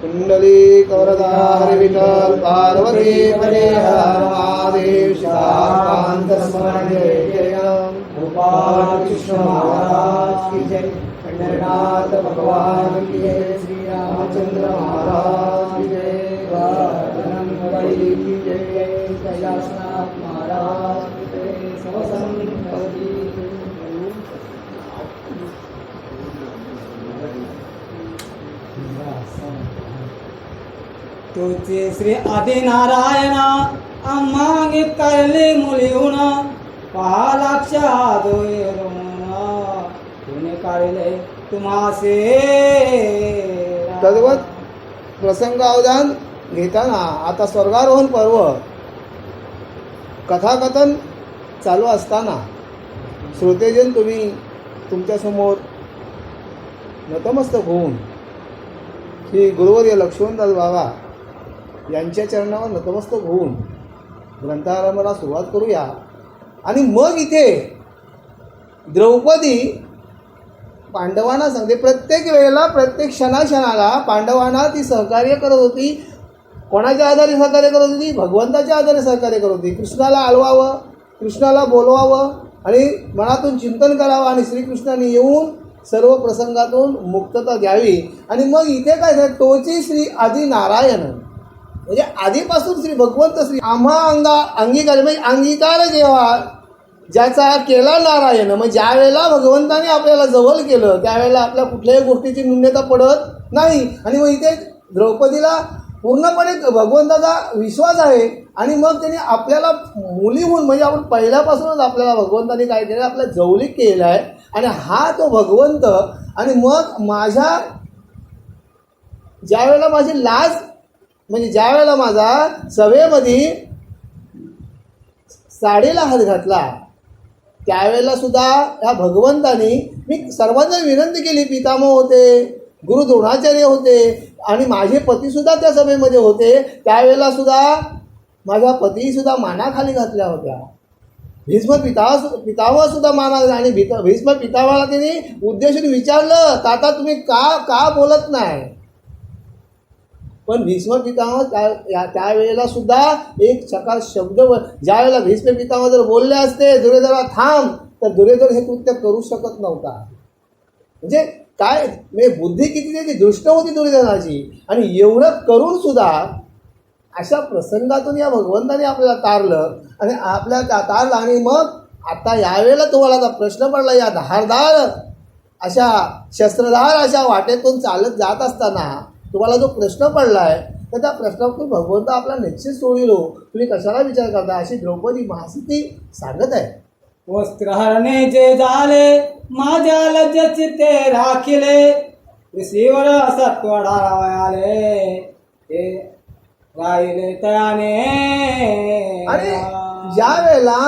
कुंडली कवरदार विठ्ठल पार्वती पदे हर महादेव शांत जय जय गोपाल कृष्ण महाराज की जय पंडरनाथ भगवान की जय श्री रामचंद्र महाराज की जय वर्धनम की जय कैलासनाथ महाराज की जय तुझे श्री आदिनारायण आम्हा करले मुलीहून पहा तुने काढले तुम्हासे? तद्वत प्रसंग अवधान घेताना आता स्वर्गारोहण पर्व कथाकथन चालू असताना श्रोतेजन तुम्ही तुमच्यासमोर नतमस्तक होऊन श्री गुरुवर्य लक्ष्मणदास बाबा यांच्या चरणावर नतमस्तक होऊन ग्रंथारंभाला सुरुवात करूया. आणि मग इथे द्रौपदी पांडवांना सांगते प्रत्येक वेळेला प्रत्येक क्षणाक्षणाला पांडवांना ती सहकार्य करत होती. कोणाच्या आधारे सहकार्य करत होती? भगवंताच्या आधारे सहकार्य करत होती. कृष्णाला आलवावं कृष्णाला बोलवावं आणि मनातून चिंतन करावं आणि श्रीकृष्णाने येऊन सर्व प्रसंगातून मुक्तता द्यावी आणि मग इथे काय झालं? तोची श्री आदी नारायण म्हणजे आधीपासून श्री भगवंत श्री आम्हा अंगा अंगीकार म्हणजे अंगीकार जेव्हा ज्याचा केला नारायण मग ज्या वेळेला भगवंताने आपल्याला जवळ केलं त्यावेळेला आपल्या कुठल्याही गोष्टीची न्यून्यता पडत नाही. आणि मग इथे द्रौपदीला पूर्णपणे भगवंताचा विश्वास आहे. आणि मग त्यांनी आपल्याला मुलीहून म्हणजे आपण पहिल्यापासूनच आपल्याला भगवंताने काय केलं आपल्या जवळीक केलं आहे आणि हा तो भगवंत आणि मग माझ्या ज्या वेळेला माझी लाज म्हणजे ज्या वेळेला माझा सभेमध्ये साडीला हात घातला त्यावेळेला सुद्धा ह्या भगवंतानी मी सर्वांना विनंती केली पितामह होते गुरु द्रोणाचार्य होते आणि माझे पतीसुद्धा त्या सभेमध्ये होते. त्यावेळेला सुद्धा माझ्या पतीसुद्धा मानाखाली घातल्या होत्या. भीष्म पिता पितामह सुद्धा माना आणि भीत भीष्म पितावाला त्यांनी उद्देशून विचारलं ताता तुम्ही का का बोलत नाही? पण भीष्म पितामह त्या या- त्यावेळेला सुद्धा एक सकाळ शब्द ज्यावेळेला ज्या वेळेला भीष्म पितामह जर बोलले असते दुर्योधना थांब तर दुर्योधन हे कृत्य करू शकत नव्हता. म्हणजे काय म्हणजे बुद्धी किती त्याची दृष्ट होती दुर्योधनाची. आणि एवढं करून सुद्धा अशा प्रसंगातून या भगवंताने आपल्याला तारलं. आणि आपल्या त्या तारलं आणि मग आता यावेळेला तुम्हाला आता प्रश्न पडला या धारदार अशा शस्त्रधार अशा वाटेतून चालत जात असताना तुम्हाला जो प्रश्न पडला आहे तर त्या प्रश्नातून भगवंत आपला निश्चित सोडिलो तुम्ही कशाला विचार करता अशी द्रौपदी महासिती सांगत आहे. वस्त्रहरणे जे झाले माझ्या लज्जचे ते राखिले. ऋषीवर सत्वडारावयाले ते राहिले तयाने. आणि ज्या वेळेला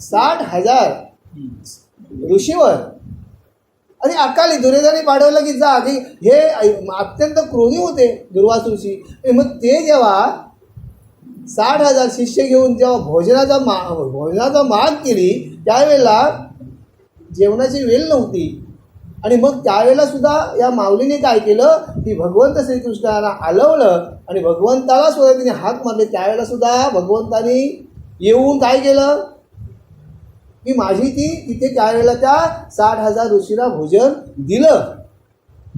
साठ हजार ऋषीवर आणि अकाली दुर्योधने पाठवलं की जा. की हे अत्यंत क्रोधी होते दुर्वासूशी मग ते जेव्हा साठ हजार शिष्य घेऊन जेव्हा भोजनाचा मा भोजनाचा माग केली त्यावेळेला जेवणाची वेळ नव्हती. आणि मग त्यावेळेला सुद्धा या माऊलीने काय केलं? की भगवंत श्रीकृष्णाला आलवलं आणि भगवंताला सुद्धा तिने हात मारले. त्यावेळेला सुद्धा भगवंतानी येऊन काय केलं? की माझी ती तिथे त्यावेळेला त्या साठ हजार ऋषीला भोजन दिलं.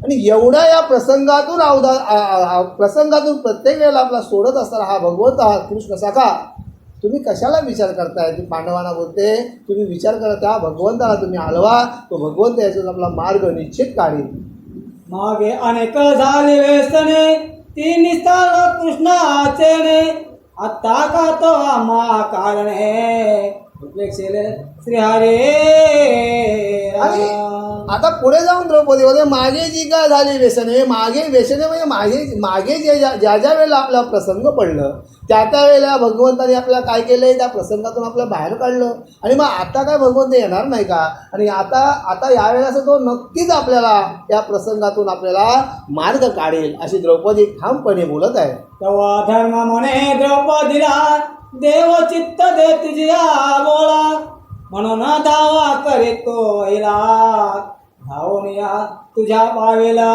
आणि एवढा या प्रसंगातून अवधा प्रसंगातून प्रत्येक वेळेला आपला सोडत असताना हा भगवंत हा कृष्ण सखा तुम्ही कशाला विचार करताय? ती पांडवांना बोलते तुम्ही विचार करत हा भगवंताला तुम्ही हलवा तो भगवंत याच्यात आपला मार्ग निश्चित काढेल. मागे अनेक झाले व्यसने ती कृष्ण कृष्णाचेने आता का तो आम्हा कारणे श्रीहरे आणि आता पुढे जाऊन द्रौपदी मध्ये मागे जी काय झाली व्यसने मागे व्यसने म्हणजे मागे मागे जे ज्या ज्या वेळेला आपला प्रसंग पडलं त्या त्या वेळेला भगवंताने आपल्याला काय केलंय त्या प्रसंगातून आपल्याला बाहेर काढलं. आणि मग आता काय भगवंत येणार नाही का? आणि आता आता यावेळेला तो नक्कीच आपल्याला या प्रसंगातून आपल्याला मार्ग काढेल अशी द्रौपदी ठामपणे बोलत आहे. तेव्हा धर्म म्हणे द्रौपदीला देव चित्त दे तुझ्या बोला म्हणून धावा करे तो हिला धावून या तुझ्या पावेला.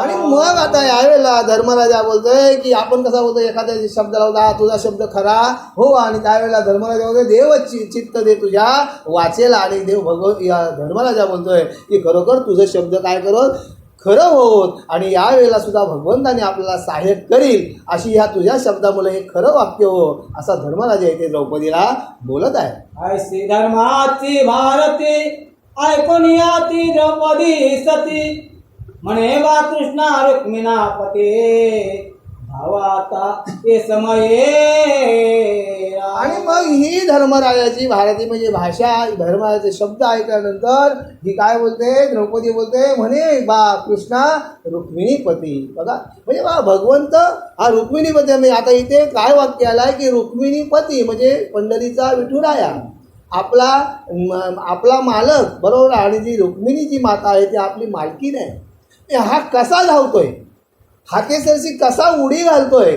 आणि मग आता यावेळेला धर्मराजा बोलतोय की आपण कसा बोलतोय एखाद्या शब्द लावला तुझा शब्द खरा. हो आणि त्यावेळेला धर्मराजा बोलतोय देव चित्त दे तुझ्या वाचेला. आणि देव भगव या धर्मराजा बोलतोय की खरोखर तुझं शब्द काय करत खरं होत आणि यावेळेला सुद्धा भगवंताने आपल्याला सहाय्य करील अशी ह्या तुझ्या शब्दामुळे हे खरं वाक्य हो असा धर्मराजा इथे द्रौपदीला बोलत आहे ऐसी धर्माची भारती ऐकून या द्रौपदी सती. म्हणे बा कृष्णा रुक्मिणा पते भावा आता हे समय. आणि मग ही धर्मराजाची भारती म्हणजे भाषा धर्मराजाचे शब्द ऐकल्यानंतर ही काय बोलते? द्रौपदी बोलते म्हणे बा कृष्णा रुक्मिणीपती बघा म्हणजे बा भगवंत हा रुक्मिणीपती म्हणजे आता इथे काय वाक्य आलाय की रुक्मिणीपती म्हणजे पंढरीचा विठुराया. आपला आपला मालक बरोबर? आणि जी रुक्मिणी जी माता आहे ती आपली मालकी आहे. हा कसा धावतोय? हाकेसरशी कसा उडी घालतोय?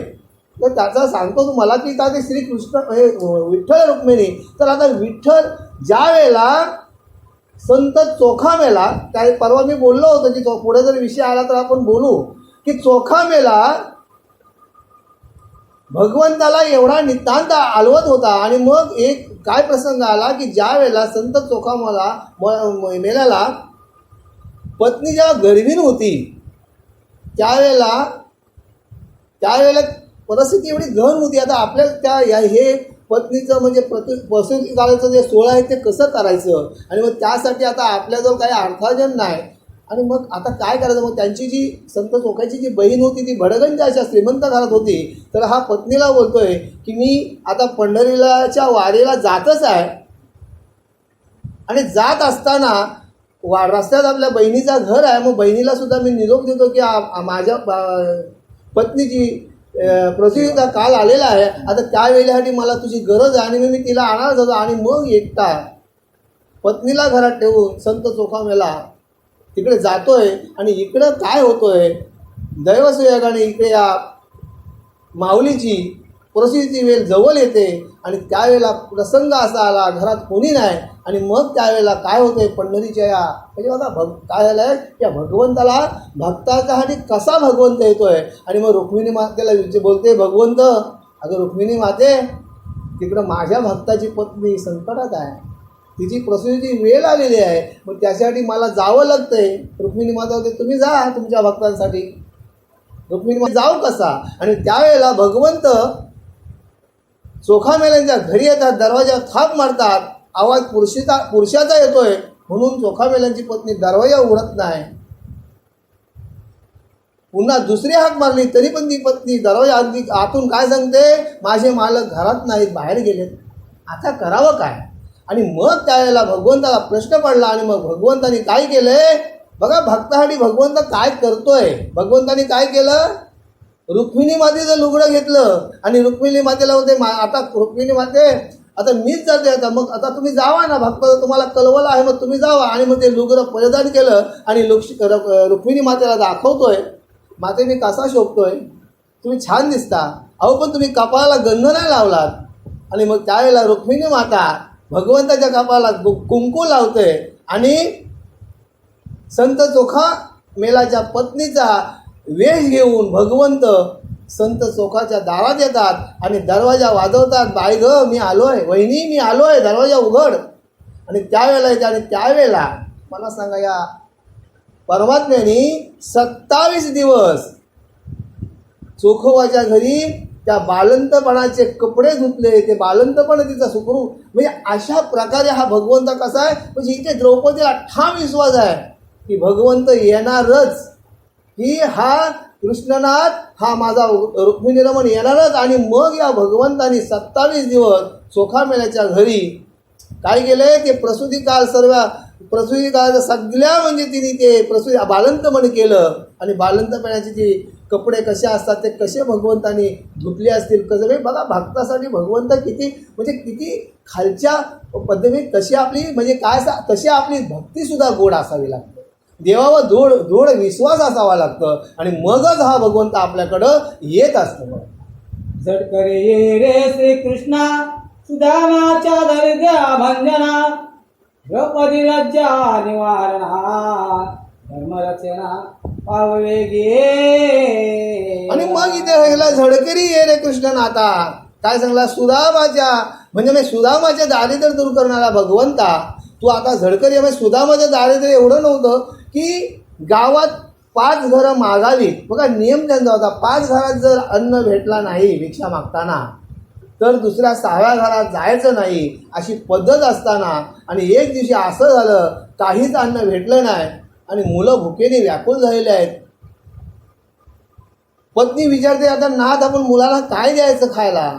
तर त्याचा सांगतो तुम्हाला की का ते श्रीकृष्ण हे विठ्ठल रुक्मिणी. तर आता विठ्ठल ज्या वेळेला संत चोखामेला त्या परवा मी बोललो होतो की तो पुढे जर विषय आला तर आपण बोलू की चोखामेला भगवंताला एवढा नितांत आलवत होता आणि मग एक काय प्रसंग आला की ज्या वेळेला संत चोखामाला म- मेल्याला पत्नी जेव्हा गर्भीण होती त्यावेळेला त्यावेळेला परिस्थिती एवढी गहन होती. आता आपल्याला त्या या हे पत्नीचं म्हणजे प्रति प्रसूती काळाचं जे सोहळा आहे ते कसं करायचं? आणि मग त्यासाठी आता आपल्याजवळ काही अर्थार्जन नाही. आणि मग आता काय करायचं? मग त्यांची जी संत चोखाची जी बहीण होती ती भडगंज अशा श्रीमंत घरात होती. तर हा पत्नीला बोलतोय की मी आता पंढरीलाच्या वारीला जातच आहे. आणि जात असताना वा रस्त्यात आपल्या बहिणीचा घर आहे. मग बहिणीला सुद्धा मी निरोप देतो की माझ्या पत्नीची प्रतियोगिता काल आलेला आहे. आता त्या वेळेसाठी मला तुझी गरज आहे आणि मग मी तिला आणणार होतो आणि मग एकटा पत्नीला घरात ठेवून संत चोखामेला तिकडे जातोय आणि इकडं काय होतोय? दैवसुयोगाने इकडे या माऊलीची प्रसूतीची वेळ जवळ येते आणि त्यावेळेला प्रसंग असा आला घरात कोणी नाही आणि मग त्यावेळेला काय होते पंढरीच्या या म्हणजे बघा भग काय झालं आहे या भगवंताला भक्ताच्यासाठी कसा भगवंत येतो आहे आणि मग रुक्मिणी मातेला विचार बोलते भगवंत अगं रुक्मिणी माते तिकडं माझ्या भक्ताची पत्नी संकटात आहे. तिची प्रसूतीची वेळ आलेली आहे. मग त्यासाठी मला जावं लागतंय. रुक्मिणी माता होते तुम्ही जा तुमच्या भक्तांसाठी. रुक्मिणी माता जाऊ कसा? आणि त्यावेळेला भगवंत चोखामेल्यांच्या घरी येतात दरवाजा थाप मारतात आवाज पुरुषीचा पुरुषाचा येतोय म्हणून चोखामेल्यांची पत्नी दरवाजा उघडत नाही. पुन्हा दुसरी हाक मारली तरी पण ती पत्नी दरवाजा अगदी आतून काय सांगते? माझे मालक घरात नाहीत बाहेर गेलेत. आता करावं काय? आणि मग त्यावेळेला भगवंताला प्रश्न पडला आणि मग भगवंतानी काय केलंय बघा भक्तासाठी भगवंत काय करतोय? भगवंतानी काय केलं? रुक्मिणी मातेचं लुगडं घेतलं आणि रुक्मिणी मातेला होते मा आता रुक्मिणी माते आता मीच जाते आता मग आता तुम्ही जावा ना भक्त तुम्हाला कलवलं आहे मग तुम्ही जावा. आणि मग ते लुगडं परिधान केलं आणि लुक्ष रुक्मिणी मातेला दाखवतोय माते मी कसा शोभतोय? तुम्ही छान दिसता. अहो पण तुम्ही कपाळाला गंध नाही लावलात. आणि मग त्यावेळेला रुक्मिणी माता भगवंताच्या कपाळाला कुंकू लावते आणि संत चोखा मेलाच्या पत्नीचा वेश घेऊन भगवंत संत चोखाच्या दारात येतात आणि दरवाजा वाजवतात बाय ग मी आलो आहे वहिनी मी आलो आहे दरवाजा उघड. आणि त्यावेळेला येते आणि त्यावेळेला मला सांगा या परमात्म्याने सत्तावीस दिवस चोखोबाच्या घरी त्या बालंतपणाचे कपडे धुतले. ते बालंतपण तिचा सुखरू म्हणजे अशा प्रकारे हा भगवंत कसा आहे? म्हणजे इथे द्रौपदीला ठाम विश्वास आहे की भगवंत येणारच. की हा कृष्णनाथ हा माझा रुक्मिणी रमण येणारच आणि मग या भगवंतानी सत्तावीस दिवस सोखामेल्याच्या घरी. काय केलंय? ते प्रसूती काळ सर्व प्रसूती काळाच्या सगळ्या म्हणजे तिने ते प्रसूती बालंतपण केलं. आणि बालंतपणाचे जे कपडे कसे असतात ते कसे भगवंतानी धुतले असतील कसं म्हणजे बघा भक्तासाठी भगवंत किती म्हणजे किती खालच्या पद्धतीने कशी आपली म्हणजे काय सा- तशी आपली भक्तीसुद्धा गोड असावी लागते. देवावर दृढ दृढ विश्वास असावा लागतं आणि मगच हा भगवंत आपल्याकडं येत असतो. झटकरे ये रे श्री कृष्णा सुदामाच्या दरिद्र्या भंजना द्रौपदी लज्जा निवारणा धर्मरचना पावले गे. आणि मग इथे सांगितलं झडकरी ये रे कृष्ण नाथा काय सांगला? सुदामाच्या म्हणजे मी सुदामाचे दारिद्र्य दूर करणारा भगवंता तू आता झडकरी म्हणजे सुदामाचं दारिद्र्य एवढं नव्हतं की गावात पाच घरं मागावी बघा नियम त्यांचा होता. पाच घरात जर अन्न भेटला नाही भिक्षा मागताना तर दुसऱ्या सहाव्या घरात जायचं नाही अशी पद्धत असताना आणि एक दिवशी असं झालं काहीच अन्न भेटलं नाही आणि मुलं भुकेने व्याकुळ झालेले आहेत. पत्नी विचारते आता नाथ आपण मुलाला काय द्यायचं खायला?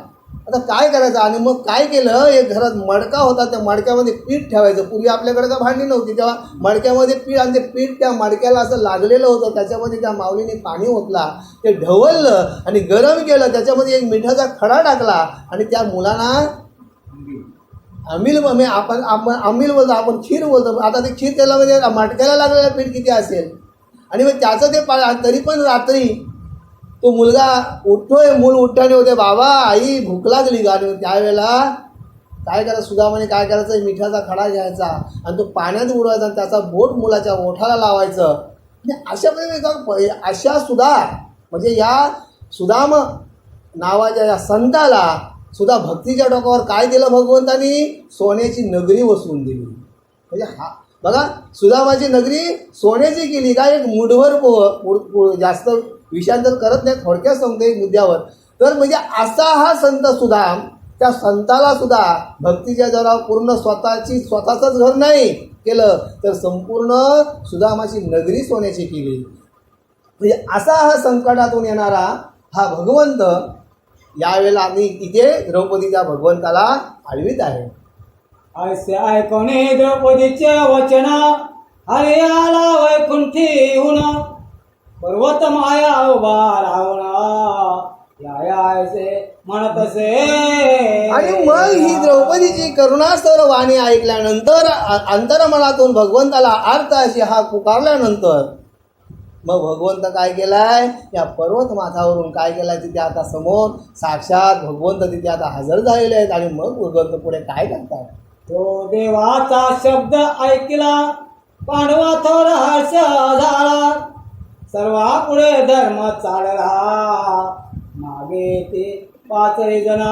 आता काय करायचं? आणि मग काय केलं? एक घरात मडका होता त्या मडक्यामध्ये पीठ ठेवायचं. पूर्वी आपल्याकडे का भांडी नव्हती. तेव्हा मडक्यामध्ये पीठ आणि ते पीठ त्या मडक्याला असं लागलेलं होतं. त्याच्यामध्ये त्या माऊलीने पाणी ओतला ते ढवळलं आणि गरम केलं. त्याच्यामध्ये एक मिठाचा खडा टाकला आणि त्या मुलांना अमिल म्हणजे आपण आपण अमिल बोलतो आपण खीर बोलतो. आता ते खीर त्याला म्हणजे मटक्याला लागलेलं पीठ किती असेल? आणि मग त्याचं ते पा तरी पण रात्री तो मुलगा उठतोय मूल उठताने होते बाबा आई भूक लागली गाडी त्यावेळेला काय करायचं सुदामाने काय करायचं? मिठाचा खडा घ्यायचा आणि तो पाण्यात उडवायचा आणि त्याचा बोट मुलाच्या ओठाला लावायचं. म्हणजे अशा प्रकारे अशा सुधा म्हणजे या सुदाम नावाच्या या संताला सुद्धा भक्तीच्या टोकावर काय दिलं भगवंतानी? सोन्याची नगरी वसवून दिली. म्हणजे हा बघा सुदामाची नगरी सोन्याची केली का? एक मुठभर पो पु- पु- करत नाही थोडक्यात सांगतो मुद्द्यावर तर म्हणजे असा हा संत सुद्धा त्या संताला सुद्धा भक्तीच्या जोरावर पूर्ण स्वतःची स्वतःचंच घर नाही केलं तर संपूर्ण सुदामाची नगरी सोन्याची केली. म्हणजे असा हा संकटातून येणारा हा भगवंत यावेळेला आम्ही इथे द्रौपदीच्या भगवंताला आळवीत आहे. असे ऐकणे द्रौपदीच्या वचना हरे आला वैकुंठीहून पर्वत माया उभा रावणा. ऐसे म्हणतसे. आणि मग ही द्रौपदीची करुणास्तर वाणी ऐकल्यानंतर अंतरमनातून भगवंताला अर्थ अशी हा पुकारल्यानंतर मग भगवंत काय केलाय? या पर्वत माथावरून काय केलाय तिथे आता समोर? साक्षात भगवंत तिथे आता हजर झालेले आहेत आणि मग भगवंत पुढे काय करतात? तो देवाचा शब्द ऐकला पांडवा थोर हर्ष झाला. सर्वा पुढे धर्म चालला. मागे ते पाच जना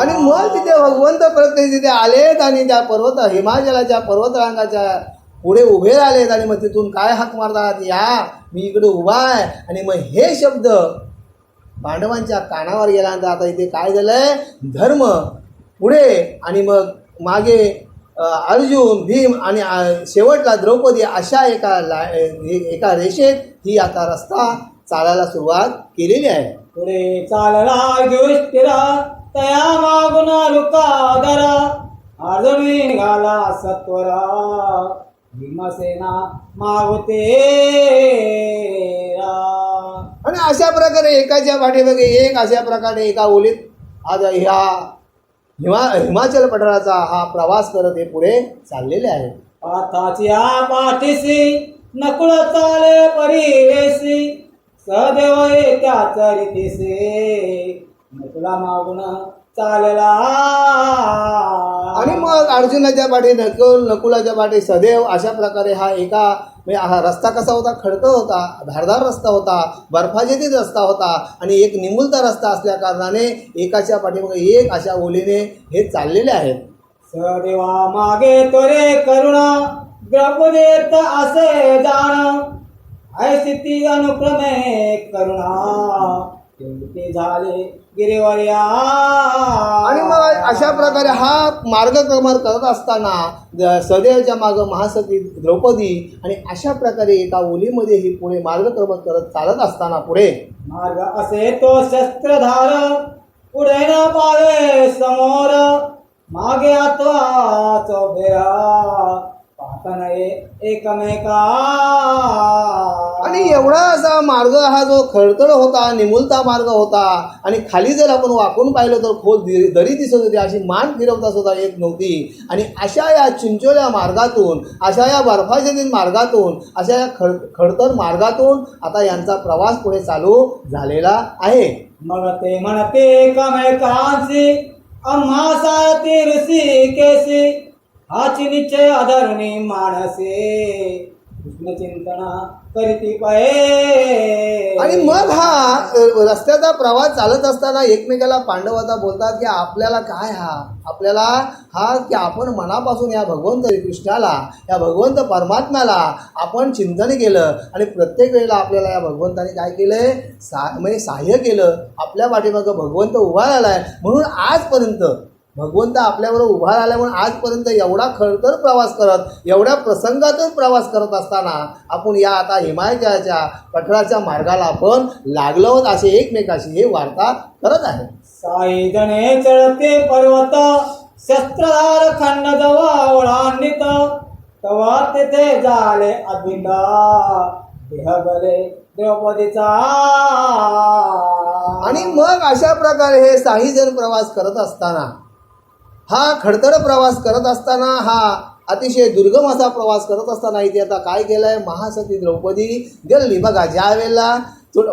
आणि मग तिथे भगवंत प्रत्येक तिथे आलेत आणि त्या पर्वत हिमाचलाच्या पर्वतरांगाच्या पुढे उभे राहिलेत आणि मग तिथून काय हाक मारतात? या मी इकडे उभा आहे. आणि मग हे शब्द पांडवांच्या कानावर गेल्यानंतर आता इथे काय झालंय? धर्म पुढे आणि मग मागे अर्जुन भीम आणि शेवटला द्रौपदी अशा एका ला एका रेषेत ही आता रस्ता चालायला सुरुवात केलेली आहे. पुढे चालला युष्टिरा तया मागुन रुकादरा अर्जुनी निघाला सत्वरा. भीमसेना मागुते आणि अशा प्रकारे एकाच्या पाठीमागे एक अशा प्रकारे एका ओलीत आज ह्या हिमा हिमाचल पठाराचा हा प्रवास करत हे पुढे चाललेले आहेत. पाथाच्या पाठीसी नकुळ चाले परिवेशी सदैव त्या चरितेसे नकुला मागुन चालला. आणि मग अर्जुनाच्या पाठी नकुल नकुलाच्या पाठी सदैव अशा प्रकारे हा एका म्हणजे हा रस्ता कसा होता? खडकळ होता धारदार रस्ता होता बर्फाजेतीत रस्ता होता आणि एक निमुलता रस्ता असल्या कारणाने एकाच्या पाठीमागे एक अशा ओलीने हे चाललेले आहेत. सदेवा मागे त्वरे करुणा द्रौपदेत असे जाण. ऐसी ती अनुक्रमे करुणा. ते झाले गिरीवर्या आणि मग अशा प्रकारे हा मार्गक्रमण करत असताना सदैवच्या मागं महासती द्रौपदी आणि अशा प्रकारे एका ओलीमध्ये ही पुढे मार्गक्रमण करत चालत असताना पुढे. मार्ग असे तो शस्त्रधार पुढे न पावे समोर मागे आत्वा चौफेरा एकमेका. आणि एवढा असा मार्ग हा जो खडतर होता निमुलता मार्ग होता आणि खाली जर आपण वाकून पाहिलं तर खोल दरी दिसत होती अशी मान फिरवता सुद्धा येत नव्हती. आणि अशा या चिंचोल्या मार्गातून अशा या बर्फाच्छादित मार्गातून अशा या खड खडतर मार्गातून आता यांचा प्रवास पुढे चालू झालेला आहे. मग ते म्हणते एकमेकांशी आम्हा सारथी ऋषी केसी हाची निश्चय आधारुणी माणसे. कृष्ण चिंतना करीती पाये. आणि मग हा रस्त्याचा प्रवास चालत असताना एकमेकाला पांडव बोलतात की आपल्याला काय हा? आपल्याला हा की आपण मनापासून या भगवंत कृष्णाला या भगवंत परमात्म्याला आपण चिंतन केलं आणि प्रत्येक वेळेला आपल्याला या भगवंताने काय केलंय सा म्हणजे सहाय्य केलं. आपल्या पाठीमागं भगवंत उभा राहिलाय. म्हणून आजपर्यंत भगवंत आपल्याबरोबर उभा राहिला म्हणून आजपर्यंत एवढा खडतर प्रवास करत एवढ्या प्रसंगातून प्रवास करत असताना आपण या आता हिमालयाच्या कठळाच्या मार्गाला आपण लागलो आहोत असे एकमेकाशी हे वार्ता करत आहे. साई जणे चढते पर्वत शस्त्रधार खंड जवळान्वित तवा तेथे झाले गले द्रौपदीचा. आणि मग अशा प्रकारे हे साही जण प्रवास करत असताना हा खडतर प्रवास करत असताना हा अतिशय दुर्गम असा प्रवास करत असताना इथे आता काय केलंय? महासती द्रौपदी गेली. बघा ज्या वेळेला तुट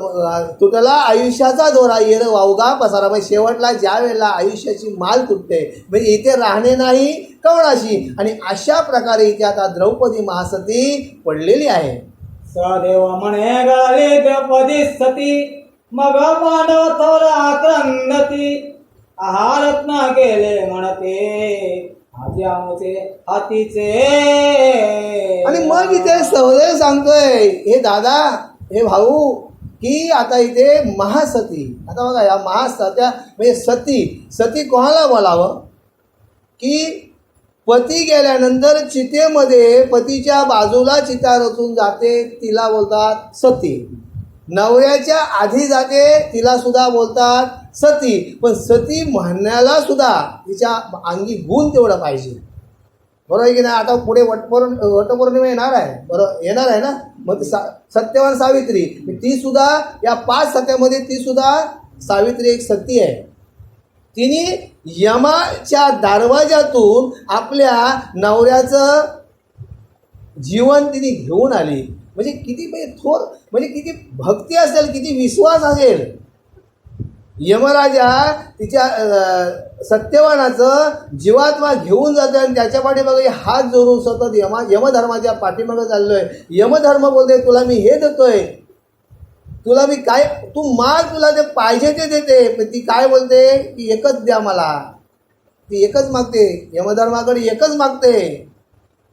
तुटला आयुष्याचा दोरा येर वावगा पसारा. म्हणजे शेवटला ज्या वेळेला आयुष्याची माल तुटते म्हणजे इथे राहणे नाही कवणाशी आणि अशा प्रकारे इथे आता द्रौपदी महासती पडलेली आहे. सदेव म्हणे गळाले द्रौपदी सती मग पांडव थोर आक्रंदती आहारत्न गेले म्हणते. आमचे हातीचे. आणि मग इथे सहदेव सांगतोय हे दादा हे भाऊ की आता इथे महासती. आता बघा या महासत्या म्हणजे सती सती कोणाला बोलावं? की पती गेल्यानंतर चितेमध्ये पतीच्या बाजूला चिता रचून जाते तिला बोलतात सती. नवऱ्याच्या आधी जाते तिला सुद्धा बोलतात सती. पण सती म्हणण्याला सुद्धा तिच्या अंगी गुण तेवढं पाहिजे. बरोबर आहे की नाही? आता पुढे वटपौर्ण वटपौर्णिमा येणार आहे. बरं येणार आहे ना? मग ती सा सत्यवान सावित्री. ती सुद्धा या पाच सत्यामध्ये ती सुद्धा सावित्री एक सती आहे. तिने यमाच्या दरवाजातून आपल्या नवऱ्याचं जीवन तिने घेऊन आली. म्हणजे किती म्हणजे थोर म्हणजे किती भक्ती असेल किती विश्वास असेल. यमराजा तिच्या सत्यवानाचं जीवात्मा घेऊन जातो आणि त्याच्या पाठीमागे हात जोडून सतत यमा यमधर्माच्या पाठीमागे चाललोय. यमधर्म बोलते तुला मी हे देतोय. तुला मी काय तू मा तुला ते पाहिजे ते देते. पण ती काय बोलते? की एकच द्या मला. ती एकच मागते. यमधर्माकडे एकच मागते.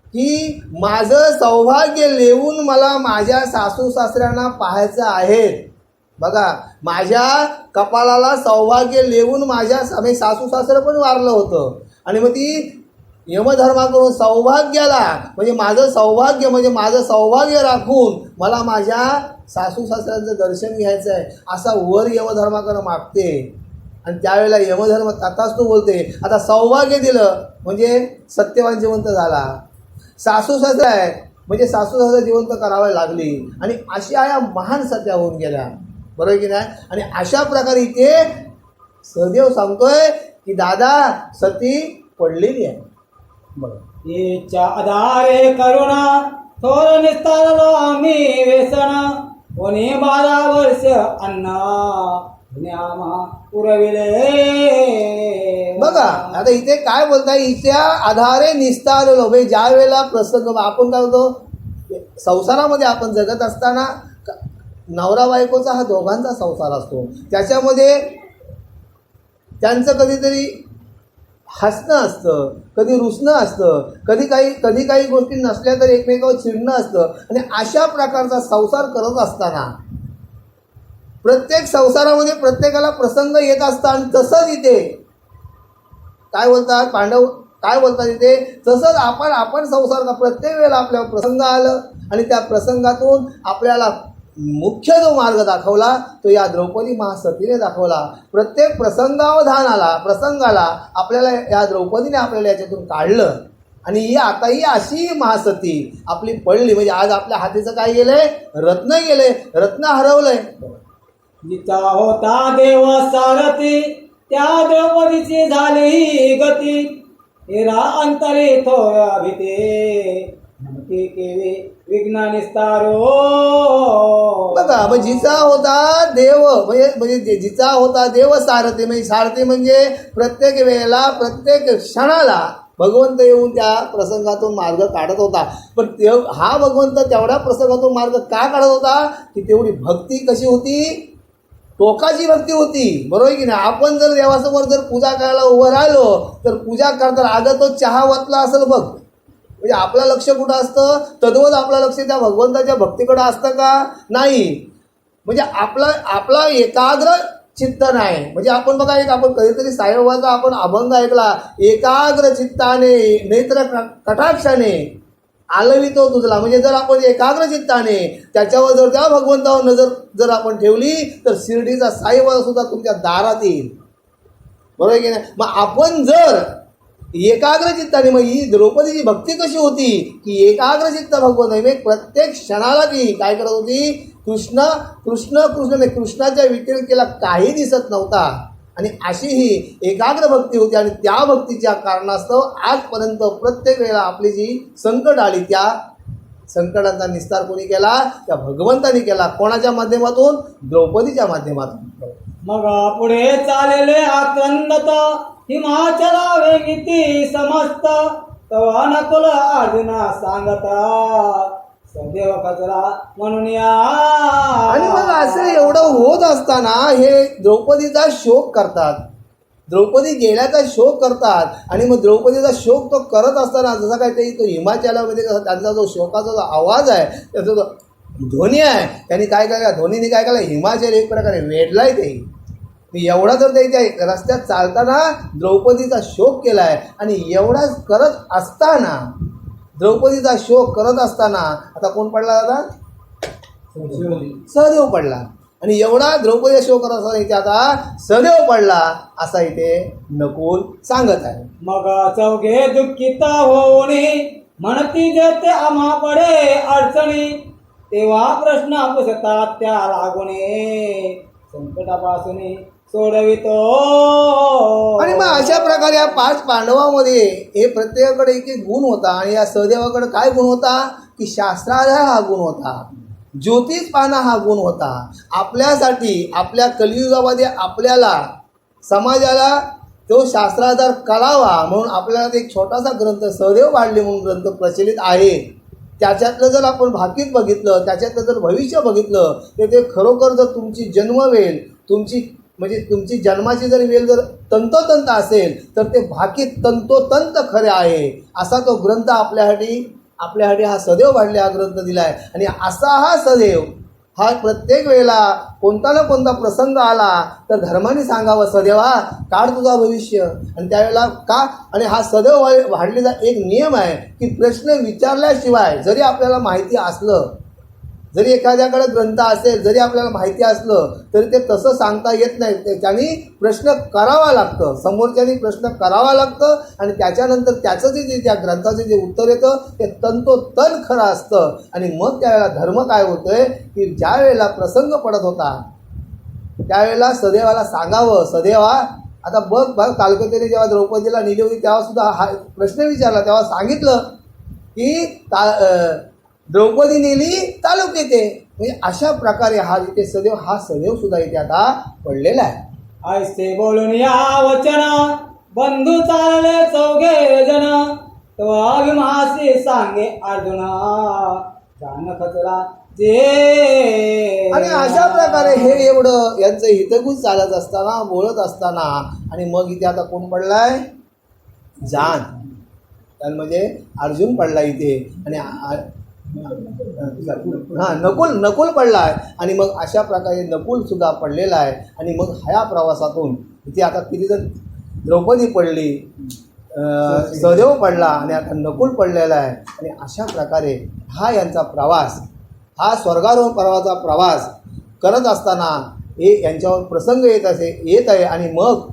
की माझं सौभाग्य लिहून मला माझ्या सासू सासऱ्यांना पाहायचं आहे. बघा माझ्या कपाळाला सौभाग्य लिहून माझ्या आम्ही सासू सासरं पण वारलं होतं. आणि मग ती यमधर्माकडून सौभाग्याला म्हणजे माझं सौभाग्य म्हणजे माझं सौभाग्य राखून मला माझ्या सासू सासऱ्यांचं दर्शन घ्यायचं आहे असा वर यमधर्माकडं मागते. आणि त्यावेळेला यमधर्म आताच तू बोलते आता सौभाग्य दिलं म्हणजे सत्यवान जिवंत झाला. सासू सासरा आहे म्हणजे सासू सासरा जिवंत करावी लागली. आणि अशा या महान सत्या होऊन गेल्या. बरोबर की नाही? आणि अशा प्रकारे इथे सहदेव सांगतोय की दादा सती पडलेली आहे. बरोबर येच्या आधारे करुणा थोर निस्तारलो आम्ही व्यसन. कोणी बारा वर्ष अन्न पुरविले. बघा आता इथे काय बोलताय? इथल्या आधारे निस्तारलो. म्हणजे ज्या वेळेला प्रसंग आपण काय होतो? संसारामध्ये आपण जगत असताना नवरा बायकोचा हा दोघांचा संसार असतो. त्याच्यामध्ये त्यांचं कधीतरी हसणं असतं कधी रुसणं असतं कधी काही कधी काही गोष्टी नसल्या तर एकमेकावर चिडणं असतं. आणि अशा प्रकारचा संसार करत असताना प्रत्येक संसारामध्ये प्रत्येकाला प्रसंग येत असतात आणि तसंच इथे काय बोलतात पांडव काय बोलतात इथे तसंच आपण आपण संसार का प्रत्येक वेळेला आपल्यावर प्रसंग आलं आणि त्या प्रसंगातून आपल्याला मुख्य जो मार्ग दाखवला तो या द्रौपदी महासतीने दाखवला. प्रत्येक प्रसंगावधानाला प्रसंगाला आपल्याला या द्रौपदीने आपल्याला याच्यातून काढलं. आणि ही आता ही अशी महासती आपली पडली. म्हणजे आज आपल्या हातीचं काय गेलंय? रत्न गेले रत्न हरवलंय. जिचा होता देव सारथी त्या द्रौपदीची झाली ही गती. हेरा अंतरे थोया भीते केवे बघा मग जिचा होता देव म्हणजे म्हणजे जे- जिचा होता देव सारथी म्हणजे सारथी म्हणजे प्रत्येक वेळेला प्रत्येक क्षणाला भगवंत येऊन त्या प्रसंगातून मार्ग काढत होता. पण ते हा भगवंत तेवढ्या प्रसंगातून मार्ग का काढत होता? की तेवढी भक्ती कशी होती? टोकाची भक्ती होती. बरोबर आहे की नाही? आपण जर देवासमोर जर पूजा करायला उभं राहिलो तर पूजा करताना अगं तो चहा वाचला असेल बघ. म्हणजे आपलं लक्ष कुठं असतं? तद्वत आपलं लक्ष त्या भगवंताच्या भक्तीकडं असतं का? नाही. म्हणजे आपला आपला एकाग्र चित्त नाही. म्हणजे आपण बघा एक आपण कधीतरी साईबाबाचा आपण अभंग ऐकला एकाग्र चित्ताने नेत्र क- कटाक्षाने आलवितो तुझला. म्हणजे जर आपण एकाग्र चित्ताने त्याच्यावर जर त्या भगवंतावर नजर जर आपण ठेवली तर शिर्डीचा साईबाबा सुद्धा तुमच्या दारात येईल. बरोबर आहे की नाही? मग आपण जर एकाग्रचित्ताने मग ही द्रौपदीची भक्ती कशी होती? की एकाग्रचित्त भगवत आहे म्हणजे प्रत्येक क्षणाला ती काय करत होती? कृष्ण कृष्ण कृष्ण नाही कृष्णाच्या विठ्ठलकेला काही दिसत नव्हता. आणि अशी ही एकाग्र भक्ती होती आणि त्या भक्तीच्या कारणास्तव आजपर्यंत प्रत्येक वेळेला आपली जी संकट आली त्या संकटाचा निस्तार कोणी केला? त्या भगवंतानी केला. कोणाच्या माध्यमातून? द्रौपदीच्या माध्यमातून. मग पुढे चालले आक्रंदत हिमाचला वेगिती समस्त. तवा नकुल अर्जुना सांगता. सदैव कचरा म्हणून या. आणि मग असं एवढं होत असताना हे द्रौपदीचा शोक करतात. द्रौपदी गेल्याचा शोक करतात. आणि मग द्रौपदीचा शोक तो करत असताना जसा काय ते तो हिमाचलामध्ये कसा त्यांचा जो शोकाचा जो आवाज आहे त्याचा जो ध्वनी आहे त्यांनी काय काय ध्वनीने काय केलं? हिमाचल एक प्रकारे वेढलाय ते. मी एवढा तर त्याच्या रस्त्यात चालताना द्रौपदीचा शोक केला आहे आणि एवढाच करत असताना द्रौपदीचा शोक करत असताना आता कोण पडला दादा? सहदेव. पडला. आणि एवढा द्रौपदी शोक करत असताना इथे आता सहदेव पडला असा इथे नकुल सांगत आहे. मग चौघे दुःखित होऊनी म्हणती जेते आम्हा पडे अडचणी. तेव्हा प्रश्न पुसतात त्या लागुणे संकटापासून सोडवितो. आणि मग अशा प्रकारे या पाच पांडवामध्ये हे प्रत्येकाकडे एक एक गुण होता आणि या सहदेवाकडे काय गुण होता? की शास्त्राधार हा गुण होता. ज्योतिष पाना हा गुण होता. आपल्यासाठी आपल्या कलियुगामध्ये आपल्याला समाजाला तो शास्त्राधार कळावा म्हणून आपल्याला एक छोटासा ग्रंथ सहदेव वाढले म्हणून ग्रंथ प्रचलित आहे. त्याच्यातलं जर आपण भाकीत बघितलं त्याच्यातलं जर भविष्य बघितलं तर ते खरोखर जर तुमची जन्मवेल तुमची म्हणजे तुमची जन्माची जर वेळ जर तंतोतंत असेल तर ते भाकीत तंतोतंत खरे आहे. असा तो ग्रंथ आपल्यासाठी आपल्यासाठी हा सदैव वाढले हा ग्रंथ दिला आहे आणि असा हा सदैव हा प्रत्येक वेळेला कोणता ना कोणता प्रसंग आला तर धर्माने सांगावं सदैवा काढ तुझा भविष्य. आणि त्यावेळेला का आणि हा सदैव वाढलेला एक नियम आहे की प्रश्न विचारल्याशिवाय जरी आपल्याला माहिती असलं जरी एखाद्याकडे ग्रंथ असेल जरी आपल्याला माहिती असलं तरी ते तसं सांगता येत नाही. ते- त्यांनी प्रश्न करावा लागतं. समोरच्यानी प्रश्न करावा लागतं आणि त्याच्यानंतर त्याचं जे जे त्या ग्रंथाचं जे उत्तर येतं ते तंतोतन खरं असतं. आणि मग त्यावेळेला धर्म काय होतोय? की ज्या वेळेला प्रसंग पडत होता त्यावेळेला सदैवाला सांगावं. सदैवा आता बघ बघ कालकतेने जेव्हा द्रौपदीला नेली होती तेव्हा सुद्धा हा प्रश्न विचारला. तेव्हा सांगितलं की ता द्रौपदी नेली तालुक्याते. म्हणजे अशा प्रकारे हा इथे सदैव हा सदैव सुद्धा इथे आता पडलेला आहे. ऐसे बोलून या वचन बंधू चालले चौघे जण. तो अभिमासी सांगे अर्जुना आणि अशा प्रकारे हे एवढं यांचं हितगुज चालत असताना बोलत असताना आणि मग इथे आता कोण पडलाय? जान. म्हणजे अर्जुन पडला इथे. आणि हां नकुल नकुल पडला आहे आणि मग अशा प्रकारे नकुल सुद्धा पडलेला आहे. आणि मग ह्या प्रवासातून इथे आता किती जण द्रौपदी पडली अं, सहदेव पडला आणि आता नकुल पडलेला आहे. आणि अशा प्रकारे हा यांचा प्रवास हा स्वर्गारोहण पर्वाचा प्रवास करत असताना हे यांच्यावर प्रसंग येत असे येत आहे. आणि मग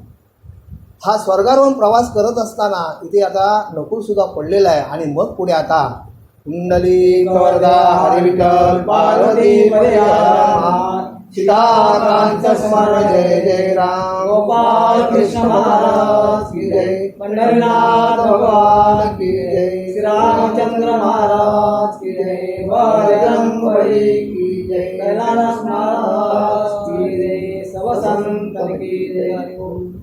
हा स्वर्गारोहण प्रवास करत असताना इथे आता नकुलसुद्धा पडलेला आहे. आणि मग पुढे आता कुंडली कवरदा हरी विठ्ठल पार्वती सीताकांत स्मरण जय जय राम. गोपाल कृष्ण महाराज की जय. पंढरीनाथ भगवान की जय. श्री रामचंद्र महाराज की जय. बजरंगबली की जय. कैलास महाराज की जय. सब संत की जय.